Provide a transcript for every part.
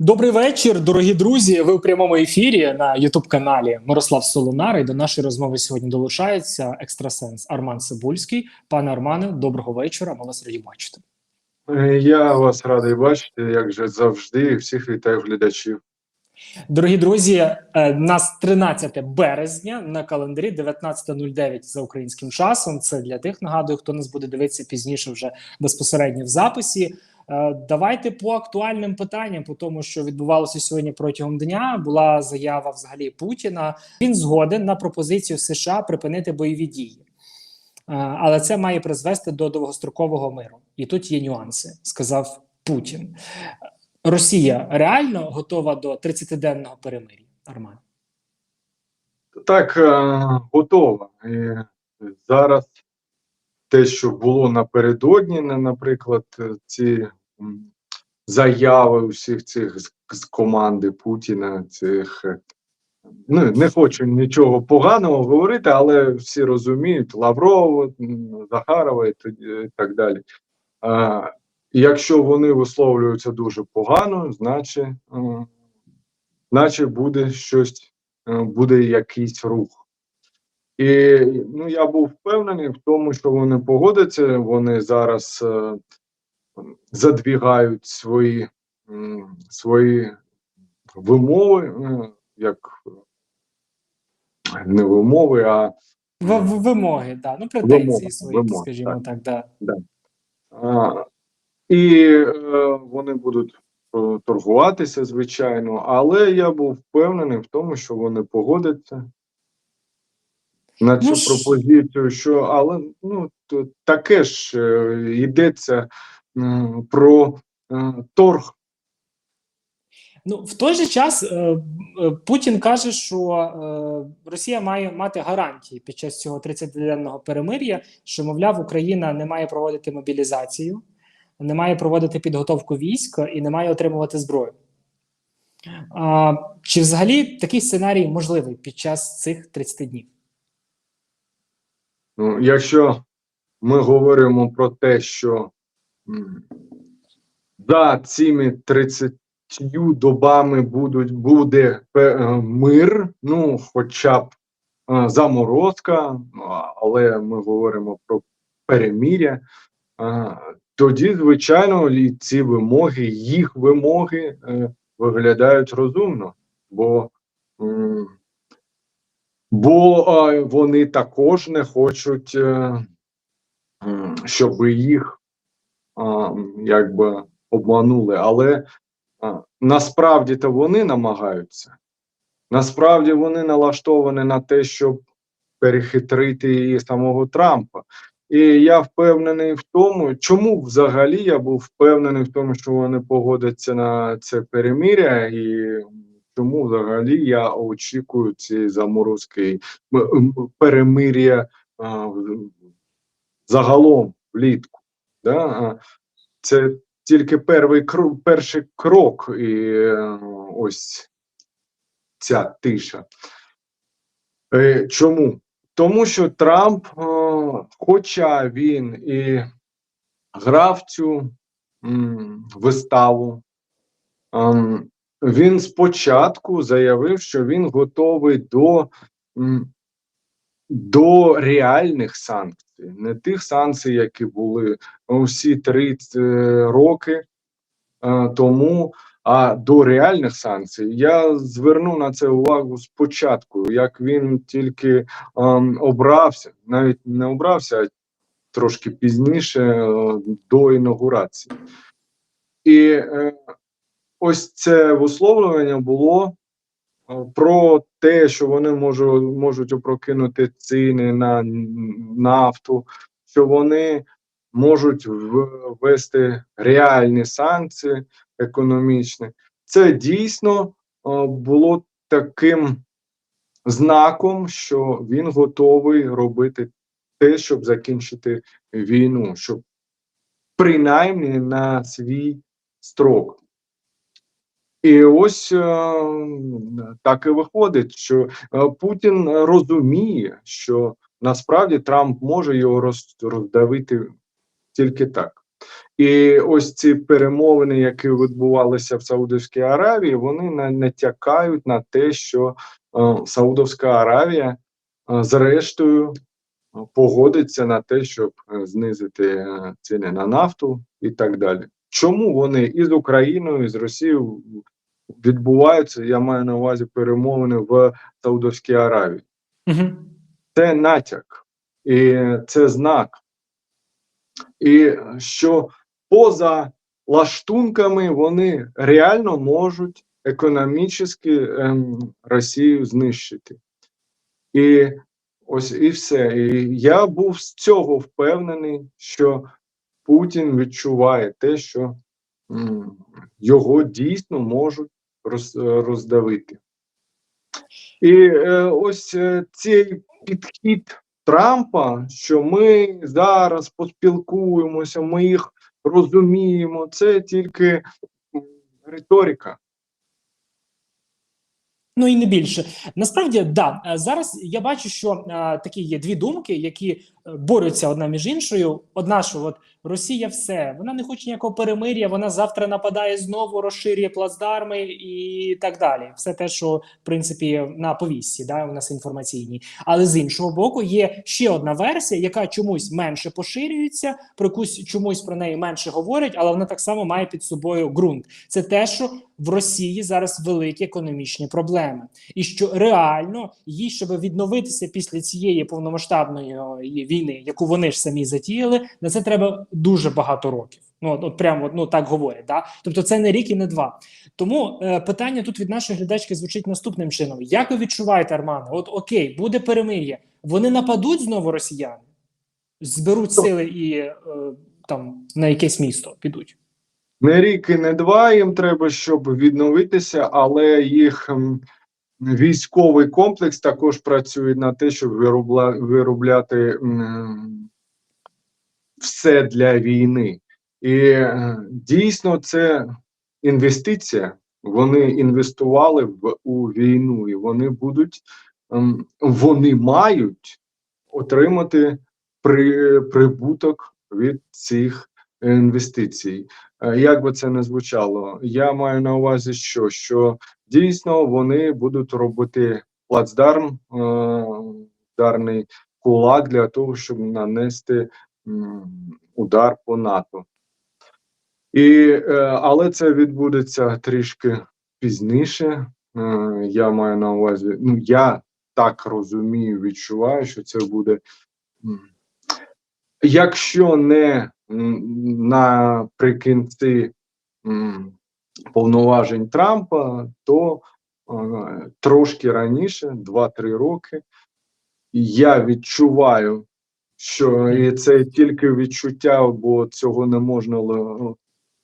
Добрий вечір, дорогі друзі. Ви у прямому ефірі на Ютуб-каналі Мирослав Солонар. І до нашої розмови сьогодні долучається екстрасенс Арман Цибульський. Пане Армане, доброго вечора. Ми вас раді бачити. Я вас радий бачити, як же завжди, і всіх вітаю глядачів. Дорогі друзі, е, нас 13 березня на календарі 19.09 за українським часом. Це для тих нагадую, хто нас буде дивитися пізніше вже безпосередньо в записі. Е, Давайте по актуальним питанням, по тому, що відбувалося сьогодні протягом дня. Була заява взагалі Путіна. Він згоден на пропозицію США припинити бойові дії, Е, але це має призвести до довгострокового миру. І тут є нюанси, сказав Путін. Росія реально готова до 30-денного перемир'я, Арман? Так, е, готова. Зараз те, що було напередодні, на- наприклад, ці заяви усіх цих з, з команди Путіна, цих. е, Ну, не хочу нічого поганого говорити, але всі розуміють Лаврова, Захарова і так далі. А, якщо вони висловлюються дуже погано, значить, значить буде щось, е, буде якийсь рух. І ну, я був впевнений в тому, що вони погодяться. Вони зараз е, задвігають свої, свої вимови, як не вимови, а В, в- вимоги, да. ну претензії Вимоги, свої, вимоги, скажімо так, да. А, і е, вони будуть е, торгуватися, звичайно, але я був впевнений в тому, що вони погодяться на цю Ну пропозицію, що але ну таке ж е, йдеться про е, торг. Ну в той же час е, е, Путін каже, що е, Росія має мати гарантії під час цього 30-денного перемир'я, що мовляв, Україна не має проводити мобілізацію, не має проводити підготовку військ і не має отримувати зброю. А, чи взагалі такий сценарій можливий під час цих 30 днів? Ну, якщо ми говоримо про те, що за цими 30 добами будуть, буде е, мир, ну, хоча б е, заморозка, ну, але ми говоримо про переміря, е, тоді, звичайно, і ці вимоги, їх вимоги виглядають розумно, бо Бо вони також не хочуть, щоб їх якби обманули. Але насправді то вони намагаються. Насправді вони налаштовані на те, щоб перехитрити і самого Трампа. І я впевнений в тому, чому взагалі я був впевнений в тому, що вони погодяться на це перемиря, і чому взагалі я очікую ці заморозки перемир'я загалом влітку. Да? Це тільки перший крок, перший крок, і е, ось ця тиша. Е, Чому? Тому що Трамп, е, хоча він і грав цю виставу, ем, він спочатку заявив, що він готовий до, до реальних санкцій, не тих санкцій, які були усі 30 роки е, тому, а до реальних санкцій. Я звернув на це увагу спочатку, як він тільки ем, обрався, навіть не обрався, а трошки пізніше е, до інаугурації. І е, ось це висловлювання було е, про те, що вони можуть, можуть опрокинути ціни на нафту, що вони можуть ввести реальні санкції економічні. Це дійсно було таким знаком, що він готовий робити те, щоб закінчити війну, щоб принаймні на свій строк. І ось е, так і виходить, що е, Путін розуміє, що насправді Трамп може його роз, роздавити тільки так. І ось ці перемовини, які відбувалися в Саудовській Аравії, вони на- натякають на те, що е, Саудовська Аравія зрештою погодиться на те, щоб знизити ціни на нафту і так далі. Чому вони і з Україною, і з Росією відбуваються? Я маю на увазі перемовини в Саудовській Аравії. Угу. Це натяк, і це знак. І що поза лаштунками вони реально можуть економічно ем, Росію знищити. І ось і все. І я був з цього впевнений, що Путін відчуває те, що його дійсно можуть роз, роздавити. І е, ось е, цей підхід Трампа, що ми зараз поспілкуємося, ми їх розуміємо, це тільки риторика. Ну і не більше. Насправді, да, е, зараз я бачу, що е, такі є дві думки, які борються одна між іншою. Одна, що от Росія все, вона не хоче ніякого перемир'я, вона завтра нападає знову, розширює плацдарми і так далі. Все те, що в принципі на повісті, да, у нас інформаційній. Але з іншого боку, є ще одна версія, яка чомусь менше поширюється, про якусь чомусь про неї менше говорять, але вона так само має під собою ґрунт. Це те, що в Росії зараз великі економічні проблеми, і що реально їй, щоб відновитися після цієї повномасштабної війни, яку вони ж самі затіяли, на це треба дуже багато років. Ну от, от прямо ну так говорять. Да? Тобто це не рік і не два. Тому е, питання тут від нашої глядачки звучить наступним чином: як ви відчуваєте, Армане? От окей, буде перемир'я. Вони нападуть знову росіяни, зберуть сили і е, там на якесь місто підуть. Не рік і не два їм треба, щоб відновитися, але їх військовий комплекс також працює на те, щоб виробла, виробляти м, все для війни. І е, дійсно це інвестиція. Вони інвестували в у війну, і вони будуть, ем, вони мають отримати при, прибуток від цих інвестицій. Е, Як би це не звучало, я маю на увазі, що, що дійсно вони будуть робити плацдарм, е, ударний кулак для того, щоб нанести удар по НАТО. І, е, але це відбудеться трішки пізніше. Е, я маю на увазі, ну я так розумію, відчуваю, що це буде. Якщо не наприкінці повноважень Трампа, то е, трошки раніше, 2-3 роки, я відчуваю, що і це тільки відчуття, бо цього не можна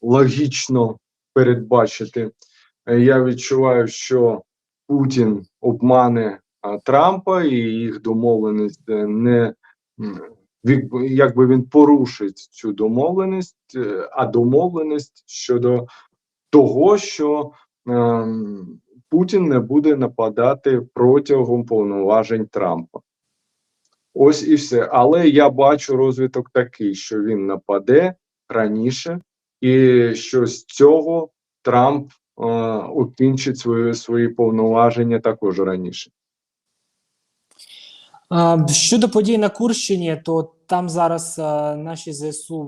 логічно передбачити. Я відчуваю, що Путін обмане Трампа і їх домовленість е, не якби він порушить цю домовленість, е, а домовленість щодо того, що ем, Путін не буде нападати протягом повноважень Трампа. Ось і все. Але я бачу розвиток такий, що він нападе раніше, і що з цього Трамп е, окінчить свої, свої повноваження також раніше. Щодо подій на Курщині, то там зараз а, наші ЗСУ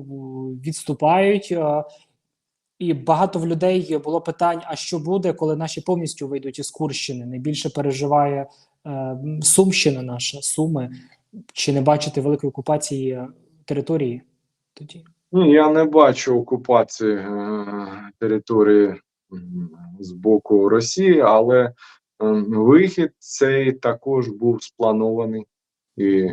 відступають, а, і багато в людей було питань: а що буде, коли наші повністю вийдуть із Курщини? Найбільше переживає е, Сумщина наша, Суми. Чи не бачити великої окупації е, території тоді? Ні, я не бачу окупації е, території з боку Росії, але е, вихід цей також був спланований, і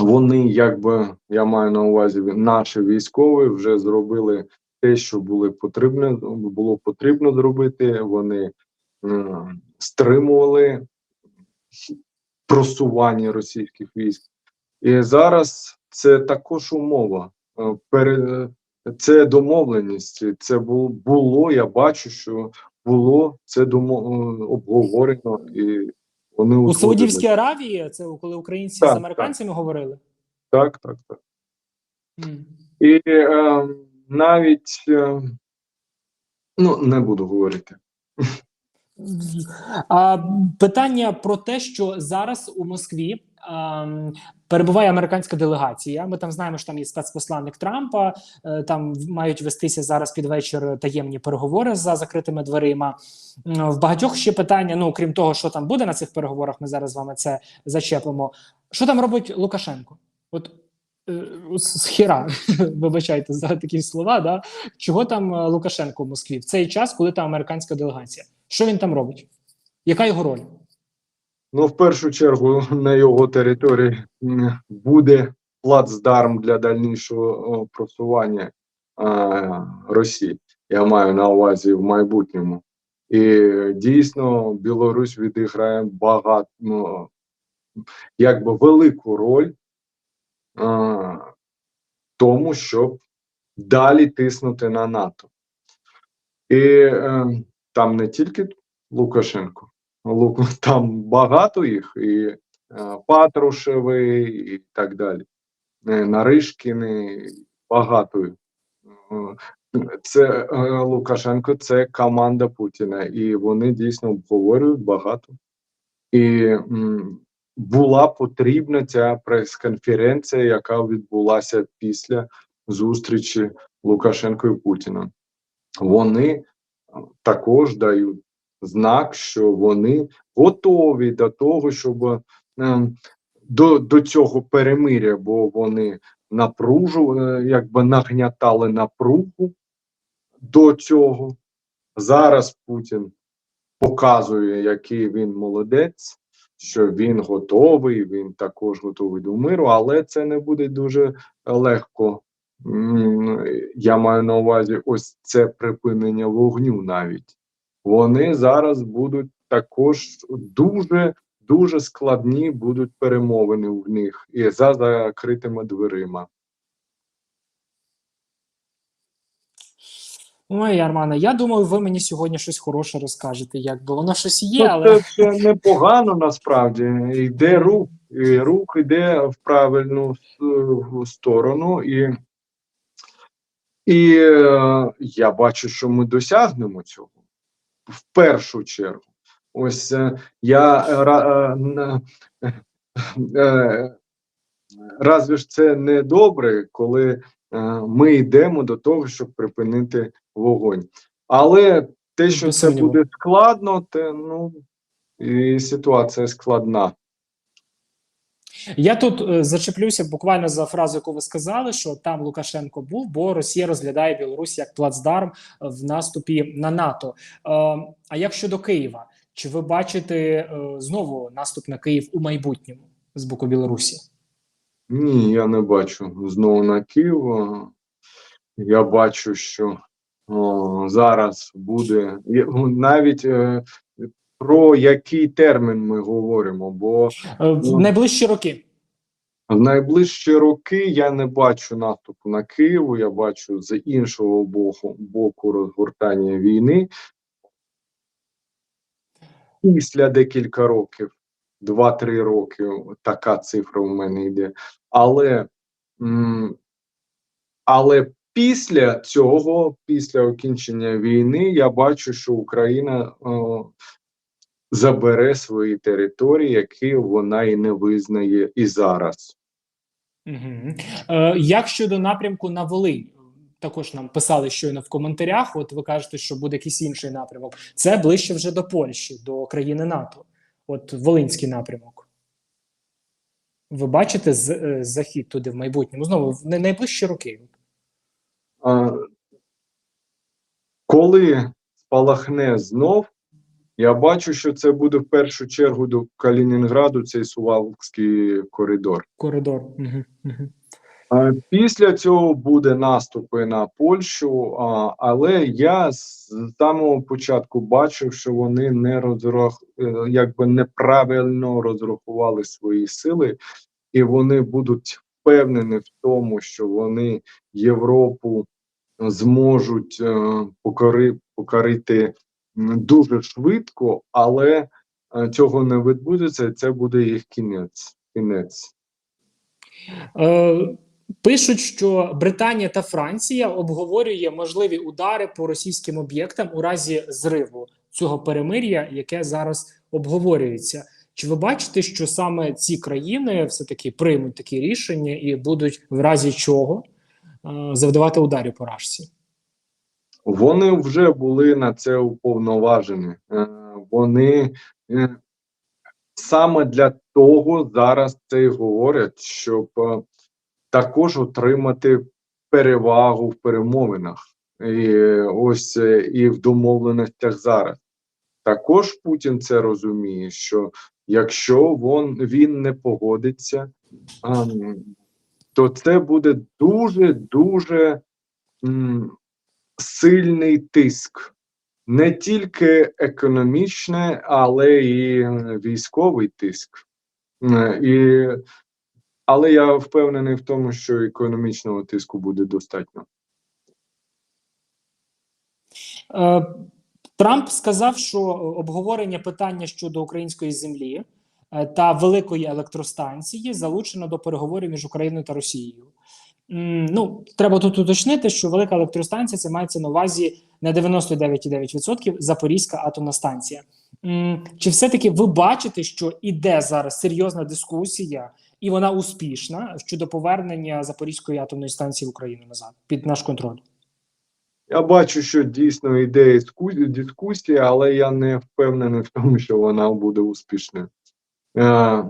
вони, якби я маю на увазі, наші військові вже зробили те, що були потрібно, було потрібно зробити. Вони е, стримували просування російських військ. І зараз це також умова. Е, Це домовленість. Це було, я бачу, що було це е, обговорено і вони У. Саудівській Аравії це коли українці Так, з американцями говорили. Так, так, так. М. І е, навіть е, ну не буду говорити. Питання про те, що зараз у Москві перебуває американська делегація. Ми там знаємо, що там є спецпосланник Трампа. е, Там мають вестися зараз під вечір таємні переговори за закритими дверима. В багатьох ще питання. Ну крім того, що там буде на цих переговорах, ми зараз з вами це зачепимо. Що там робить Лукашенко? От е, з хіра, вибачайте за такі слова. Да? Чого там е, Лукашенко в Москві в цей час, коли там американська делегація? Що він там робить? Яка його роль? Ну, в першу чергу, на його території буде плацдарм для дальнішого просування а, Росії. Я маю на увазі в майбутньому. І дійсно Білорусь відіграє багато, ну, якби велику роль а, тому, щоб далі тиснути на НАТО. І е, там не тільки Лукашенко. Лук, там багато їх, і е, Патрушеви, і так далі. Е, Наришкіни, багато. Е, Це Лукашенко, це команда Путіна, і вони дійсно обговорюють багато. І була потрібна ця прес-конференція, яка відбулася після зустрічі Лукашенко і Путіна. Вони також дають знак, що вони готові до того, щоб е, до, до цього перемиря, бо вони напружували, якби нагнятали напругу до цього. Зараз Путін показує, який він молодець, що він готовий, він також готовий до миру, але це не буде дуже легко. Я маю на увазі ось це припинення вогню навіть вони зараз будуть також дуже дуже складні будуть перемовини в них і за закритими дверима. Ой, Армане, я думаю, ви мені сьогодні щось хороше розкажете. Якби воно щось є, Ну, але Це, це непогано насправді. Йде рух, і рух йде в правильну с- сторону, і, і е, я бачу, що ми досягнемо цього в першу чергу. Ось е, я е, разве ж це не добре, коли ми йдемо до того, щоб припинити вогонь. Але те, що це буде складно, те ну і ситуація складна. Я тут е, зачеплюся буквально за фразу, яку ви сказали, що там Лукашенко був, бо Росія розглядає Білорусь як плацдарм в наступі на НАТО. Е, а як щодо Києва, чи ви бачите е, знову наступ на Київ у майбутньому з боку Білорусі? Ні, я не бачу знову на Київ. Я бачу, що о, зараз буде навіть про який термін ми говоримо, бо Е, в Ну. найближчі роки? В найближчі роки я не бачу наступу на Києву. Я бачу з іншого боку, боку розгортання війни. Після декілька років, 2-3 роки, така цифра у мене йде. Але, але після цього, після окінчення війни, я бачу, що Україна о, забере свої території, які вона і не визнає і зараз. Угу. Е, як щодо напрямку на Волинь? Також нам писали щойно в коментарях. От ви кажете, що буде якийсь інший напрямок. Це ближче вже до Польщі, до країни НАТО. От Волинський напрямок. Ви бачите з, е, захід туди в майбутньому? Знову в най- найближчі роки. А, коли спалахне знов, я бачу, що це буде в першу чергу до Калінінграду, цей Сувалкський коридор. Коридор. Угу. Угу. А Після цього буде наступи на Польщу, але я з самого початку бачив, що вони не розрах... е, якби неправильно розрахували свої сили, і вони будуть впевнені в тому, що вони Європу зможуть е, покори... покорити дуже швидко, але е, цього не відбудеться. і Це буде їх кінець. кінець. Е, Пишуть, що Британія та Франція обговорює можливі удари по російським об'єктам у разі зриву цього перемир'я, яке зараз обговорюється. Чи ви бачите, що саме ці країни все таки приймуть такі рішення і будуть в разі чого е, завдавати ударів по рашці? Вони вже були на це уповноважені. Е, Вони е, саме для того зараз це і говорять, щоб е, також отримати перевагу в перемовинах, і ось і в домовленостях зараз. Також Путін це розуміє, що якщо вон, він не погодиться, то це буде дуже дуже сильний тиск. Не тільки економічний, але і військовий тиск. Е, І, але я впевнений в тому, що економічного тиску буде достатньо. Е, Трамп сказав, що обговорення питання щодо української землі е, та великої електростанції залучено до переговорів між Україною та Росією. Ну, треба тут уточнити, що велика електростанція це мається на увазі на 99,9% Запорізька атомна станція. Чи все-таки ви бачите, що іде зараз серйозна дискусія, і вона успішна щодо повернення Запорізької атомної станції в Україну назад під наш контроль? Я бачу, що дійсно йде дискусія, але я не впевнений в тому, що вона буде успішною. Е,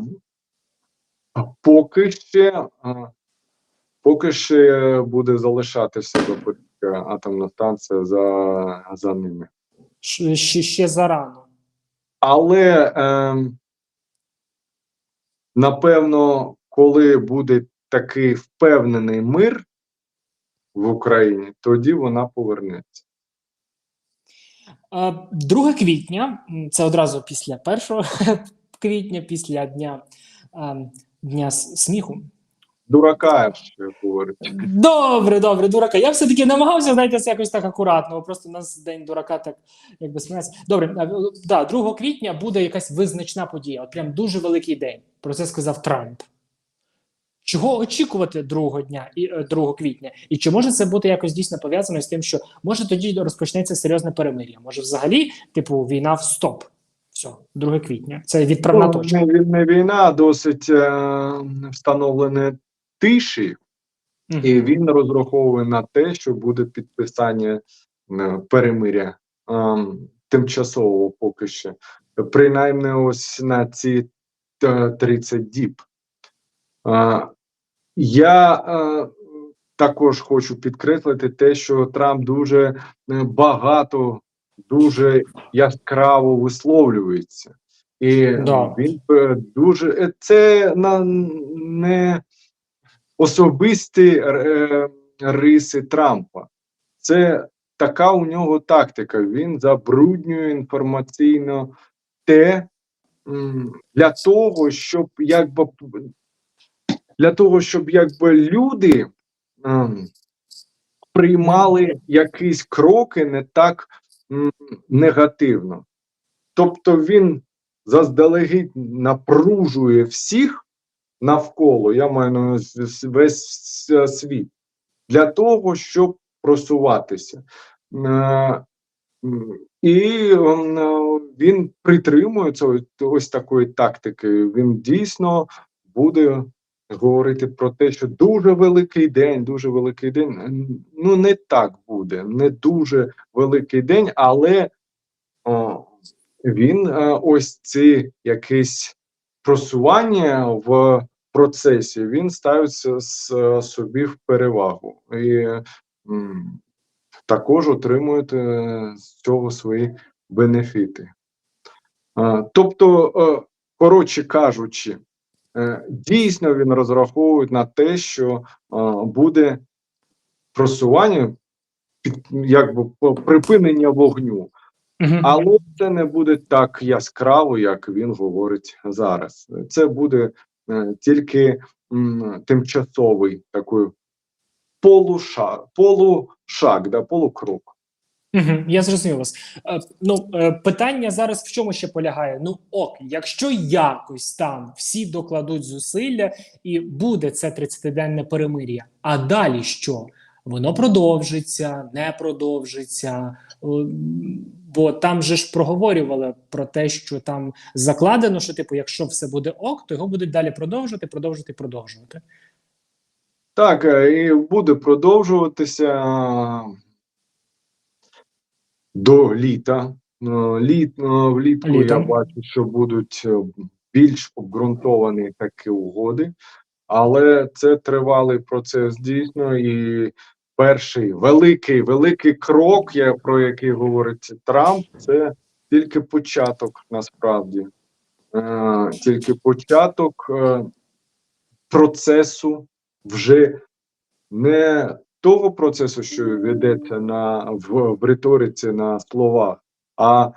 поки ще, е, поки ще буде залишатися Запорізька атомна станція за, за ними. Ще, ще, зарано. Але е, напевно, коли буде такий впевнений мир в Україні, тоді вона повернеться. Е, 2 квітня, це одразу після 1 квітня, після дня, е, дня сміху. Дурака ще говорить. Добре, добре, дурака. Я все-таки намагався знаєте, це якось так акуратно, просто у нас день дурака так якби сміється. Добре, е, да, 2 квітня буде якась визначна подія. От прям дуже великий день. Про це сказав Трамп. Чого очікувати другого дня і е, 2 квітня? І чи може це бути якось дійсно пов'язано з тим, що може тоді розпочнеться серйозне перемир'я? Може, взагалі, типу, війна в стоп? Все, 2 квітня. Це відправна Ну, точка. не, не війна, а досить е, встановлене тиші, і він розраховує на те, що буде підписання е, перемиря е, тимчасового поки що. Принаймні, ось на ці е, 30 діб. Е, я е, також хочу підкреслити те, що Трамп дуже е, багато, дуже яскраво висловлюється. І Да. він е, дуже е, це на не особисті е, риси Трампа. Це така у нього тактика. Він забруднює інформаційно те для того, щоб якби для того, щоб якби люди ем, приймали якісь кроки не так негативно. Тобто він заздалегідь напружує всіх навколо, я маю на весь світ, для того, щоб просуватися. Е, І е, він притримується ось- ось такої тактики. Він дійсно буде говорити про те, що дуже великий день, дуже великий день. Ну, не так буде, не дуже великий день, але о, він е, ось ці якісь просування в процесі він ставиться с- собі в перевагу і також отримує е, з цього свої бенефіти. Тобто, е, коротше кажучи, е, дійсно він розраховує на те, що буде просування, якби припинення вогню. Але це не буде так яскраво, як він говорить зараз. Це буде тільки м, тимчасовий такий полушаг, полушаг, да, полукрок. Угу, я зрозумів вас. Е, ну, е, питання зараз в чому ще полягає? Ну ок, якщо якось там всі докладуть зусилля і буде це 30-денне перемир'я, а далі що? Воно продовжиться, не продовжиться. Е, Бо там же ж проговорювали про те, що там закладено, що типу, якщо все буде ок, то його будуть далі продовжувати, продовжувати, продовжувати. Так, е, і буде продовжуватися до літа. Е, Літ, е, влітку я бачу, що будуть е, більш обґрунтовані такі угоди, але це тривалий процес дійсно. І перший великий, великий крок, про який говорить Трамп, це тільки початок насправді. Е, Тільки початок е, процесу вже не того процесу, що ведеться на в, в риториці на словах, а е,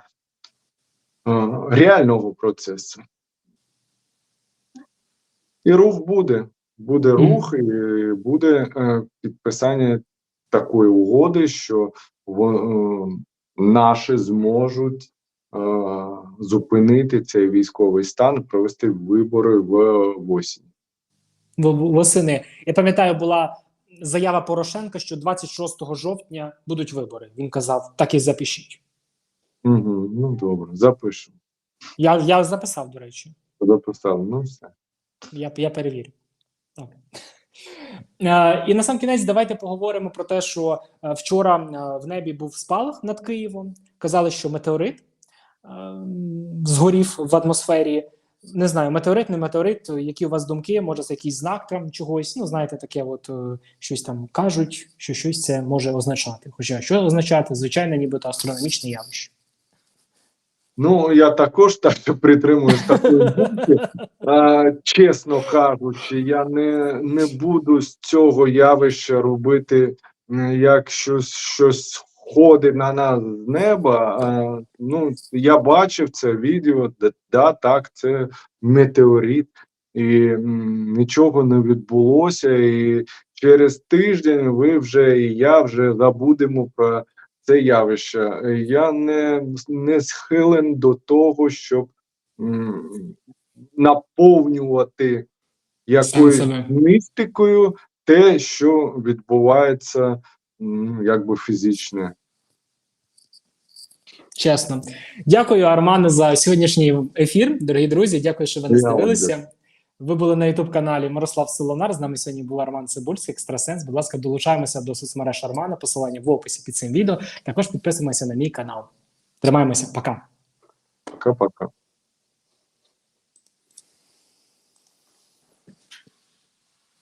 реального процесу. І рух буде. Буде рух, і буде е, підписання такої угоди, що е, наші зможуть е, зупинити цей військовий стан, провести вибори в осінь. Восени. Я пам'ятаю, була заява Порошенка, що 26 жовтня будуть вибори. Він казав, так і запишіть. Угу, ну добре, запишемо. Я, я записав, до речі. Записав, ну все. Я, я перевірю. Так. Е, і на сам кінець давайте поговоримо про те, що е, вчора е, в небі був спалах над Києвом. Казали, що метеорит згорів в атмосфері. Не знаю, метеорит, не метеорит. Які у вас думки? Може, це якийсь знак там чогось? Ну, знаєте, таке, от щось там кажуть, що щось це може означати. Хоча що означати? Звичайно, нібито астрономічне явище. Ну, я також так притримуюсь такої думки. Чесно кажучи, я не, не буду з цього явища робити як щось, щось сходить на нас з неба. Ну, я бачив це відео, да, так, це метеорит, і нічого не відбулося. І через тиждень ви вже і я вже забудемо про це явище. Я не, не схилен до того, щоб м, наповнювати якоюсь містикою те, що відбувається м, якби фізичне. Чесно. Дякую, Армане, за сьогоднішній ефір. Дорогі друзі, дякую, що ви нас дивилися. Ви були на Ютуб-каналі Мирослав Солонар. З нами сьогодні був Арман Цибульський, екстрасенс. Будь ласка, долучаємося до соцмереж Армана. Посилання в описі під цим відео. Також підписуємося на мій канал. Тримаємося, пока. Пока-пока.